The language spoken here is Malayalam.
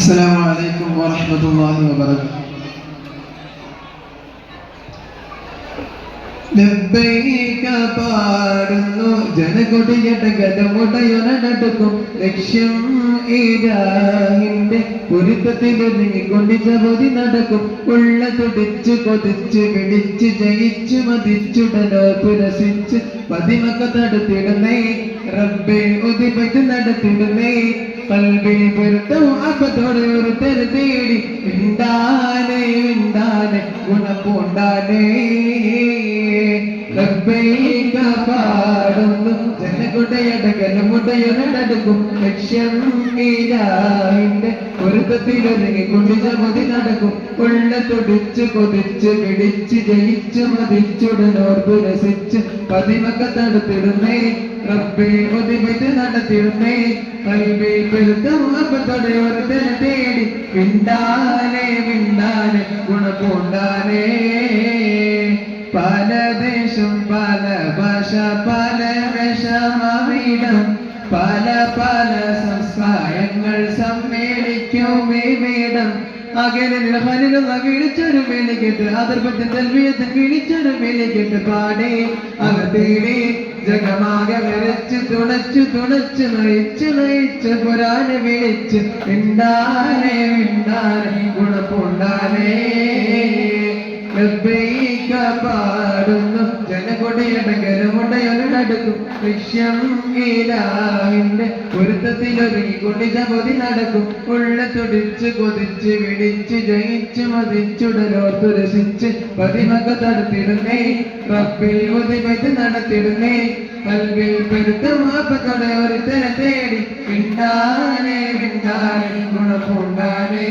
السلام عليكم ورحمة الله وبركاته ലബ്ബൈക പാടുന്നു ജനകൊടിയുടെ ഗതമുടയൊനടുക്കും ലക്ഷ്യം ഈരാഹിന്റെ പൊരുത്തത്തിലൊരുങ്ങിക്കൊണ്ട് ജപതി നടക്കും ഉള്ള തുടിച്ചു കൊതിച്ച് വിളിച്ച് ജയിച്ചു മതിച്ചുടനോ പുരസിച്ച് പതിമക്ക തടുത്തിടുന്നേ റബ്ബെ ഉദിപറ്റ് നടത്തിടുന്നേ കൽവിൽ പൊരുത്തം അപ്പത്തോടെ തേടി ഉണ്ടാനെ ഉണ്ടാനെ ഗുണപൂണ്ടാനേ. ടുത്തിടുന്നേ റബ്ബെ ഒതിമിട്ട് നടത്തിടുന്നേ. കൽവിൽ പെരുത്തം അപ്പത്തോടെ ഒരു തെന തേടി. വിണ്ടാനെ വിണ്ടാനെ ഗുണപൂണ്ടാനേ പല ദേശം പല ഭാഷ പല വിഷമവിടം പല പല സംസ്കാരങ്ങൾ സമ്മേളിക്കും വിടം അകലിൽ ഹലിലുള്ള വിളിച്ചൊരു വിളിക്കിട്ട് അതിർപ്പത്തിൽ വിളിച്ചൊരു വിളിക്കിട്ട് പാടി. അവർ തേടി ജഗമാകെ വിരച്ച് തുണച്ചു തുണച്ചു നയിച്ചു നയിച്ച് പുരാനെ വിളിച്ച് മിണ്ടാനെ മിണ്ടാനെ ഗുണപ്പുണ്ടാനേ പാടുന്നു ജനകൊടിയുടെ ഗരമുടയൊരിടക്കും ലക്ഷ്യം ഈരാവിന്റെ പൊരുത്തത്തിലൊരുങ്ങി കൊണ്ട് പൊതി നടക്കും. ഉള്ള തുടിച്ച് കൊതിച്ച് വിളിച്ച് ജയിച്ച് മതിച്ചുടലോർത്തു രസിച്ച് പതിമക തടുത്തിടുന്നേ. റബ്ബിൽ മുതിമത് നടത്തിടുന്നേ. കൽവിൽ പെരുത്ത മാപ്പത്തോടെ ഒരു തര തേടി. പിണ്ടാനേ പിണ്ടാനേ ഗുണപൂണ്ടാനേ